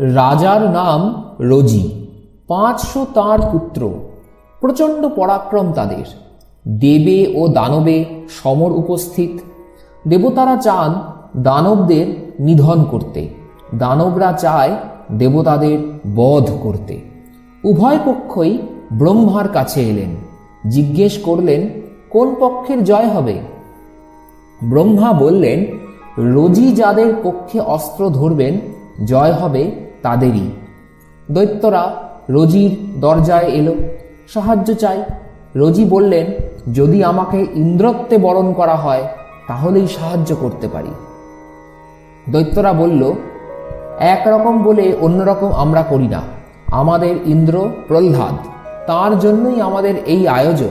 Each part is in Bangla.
রাজার নাম রোজি। পাঁচশো তাঁর পুত্র, প্রচণ্ড পরাক্রম তাদের। দেবে ও দানবে সমর উপস্থিত। দেবতারা চান দানবদের নিধন করতে। দানবরা চায় দেবতাদের বধ করতে। উভয় পক্ষই ব্রহ্মার কাছে এলেন। জিজ্ঞেস করলেন, কোন পক্ষের জয় হবে? ব্রহ্মা বললেন, রোজি যাদের পক্ষে অস্ত্র ধরবেন, জয় হবে তাদেরই। দৈত্যরা রোজির দরজায় এলো। সাহায্য চাই। রোজি বললেন, যদি আমাকে ইন্দ্রত্বে বরণ করা হয়, তাহলেই সাহায্য করতে পারি। দৈত্যরা বলল, একরকম বলে অন্যরকম আমরা করি না। আমাদের ইন্দ্র প্রহ্লাদ, তার জন্যই আমাদের এই আয়োজন।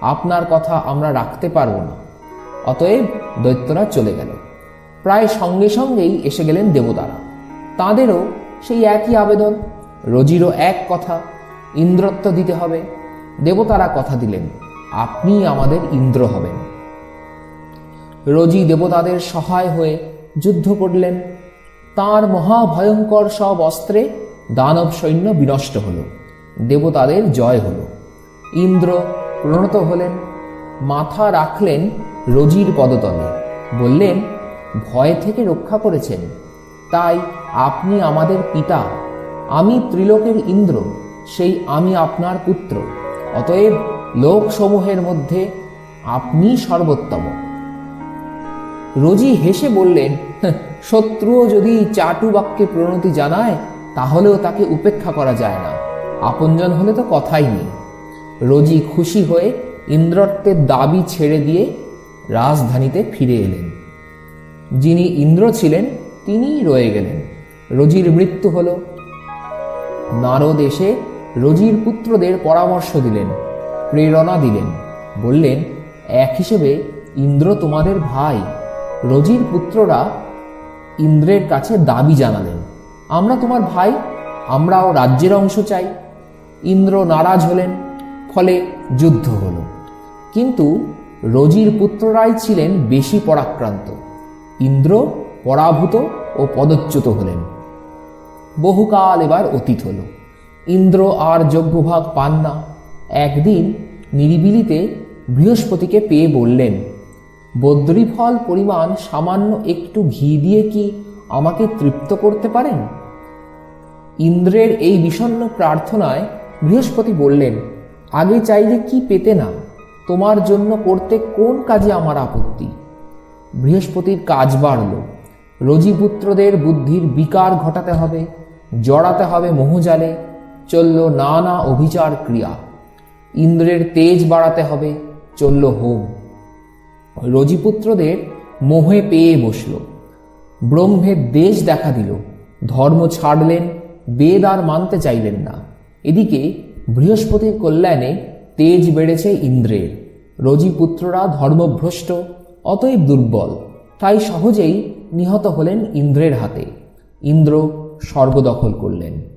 আপনার কথা আমরা রাখতে পারব না। অতএব দৈত্যরা চলে গেল। প্রায় সঙ্গে সঙ্গেই এসে গেলেন দেবতারা। তাঁদেরও সেই একই আবেদন। রোজিরও এক কথা, ইন্দ্রত্ব দিতে হবে। দেবতারা কথা দিলেন, আপনি আমাদের ইন্দ্র হবেন। রোজি দেবতাদের সহায় হয়ে যুদ্ধ করলেন। তার মহাভয়ঙ্কর সব অস্ত্রে দানব সৈন্য বিনষ্ট হল। দেবতাদের জয় হল। ইন্দ্র প্রণত হলেন, মাথা রাখলেন রোজির পদতলে। বললেন, ভয় থেকে রক্ষা করেছেন। তাই আপনি আমাদের পিতা। আমি ত্রিলোকের ইন্দ্র সেই আমি আপনার পুত্র। অতএব লোকসমূহের মধ্যে আপনি সর্বোত্তম। রোজি হেসে বললেন "হ্যাঁ, শত্রুও যদি চাটু বাক্যে প্রণতি জানায় তাহলেও তাকে উপেক্ষা করা যায় না। আপনজন হলে তো কথাই নেই। রোজি খুশি হয়ে ইন্দ্রত্বের দাবি ছেড়ে দিয়ে রাজধানীতে ফিরে এলেন। যিনি ইন্দ্র ছিলেন তিনিই রয়ে গেলেন। রোজির মৃত্যু হল। নারদ এসে রোজির পুত্রদের পরামর্শ দিলেন, প্রেরণা দিলেন, বললেন, এক হিসেবে ইন্দ্র তোমাদের ভাই। রোজির পুত্ররা ইন্দ্রের কাছে দাবি জানালেন, আমরা তোমার ভাই, আমরাও রাজ্যের অংশ চাই। ইন্দ্র নারাজ হলেন, ফলে যুদ্ধ হল। কিন্তু রোজির পুত্ররাই ছিলেন বেশি পরাক্রান্ত। ইন্দ্র পরাভূত ও পদচ্যুত হলেন। বহুকাল এবার অতীত হল। ইন্দ্র আর যজ্ঞভাগ পান না। একদিন নিরিবিলিতে বৃহস্পতিকে পেয়ে বললেন, বদ্রীফল পরিমাণ সামান্য একটু ঘি দিয়ে কি আমাকে তৃপ্ত করতে পারেন? ইন্দ্রের এই বিষণ্ণ প্রার্থনায় বৃহস্পতি বললেন, আগে চাইলে কি পেতে না? তোমার জন্য করতে কোন কাজে আমার আপত্তি? বৃহস্পতির কাজ বাড়ল। রজিপুত্রদের বুদ্ধির বিকার ঘটাতে হবে, জড়াতে হবে মোহজালে চলল নানা অভিচার ক্রিয়া। ইন্দ্রের তেজ বাড়াতে হবে, চলল হোম। রজিপুত্রদের মোহে পেয়ে বসল। ব্রহ্মের দেশ দেখা দিল, ধর্ম ছাড়লেন, বেদ আর মানতে চাইলেন না। এদিকে বৃহস্পতির কল্যাণে তেজ বেড়েছে ইন্দ্রের। রজিপুত্ররা ধর্মভ্রষ্ট, অতএব দুর্বল, তাই সহজেই নিহত হলেন ইন্দ্রের হাতে। ইন্দ্র স্বর্গ দখল করলেন।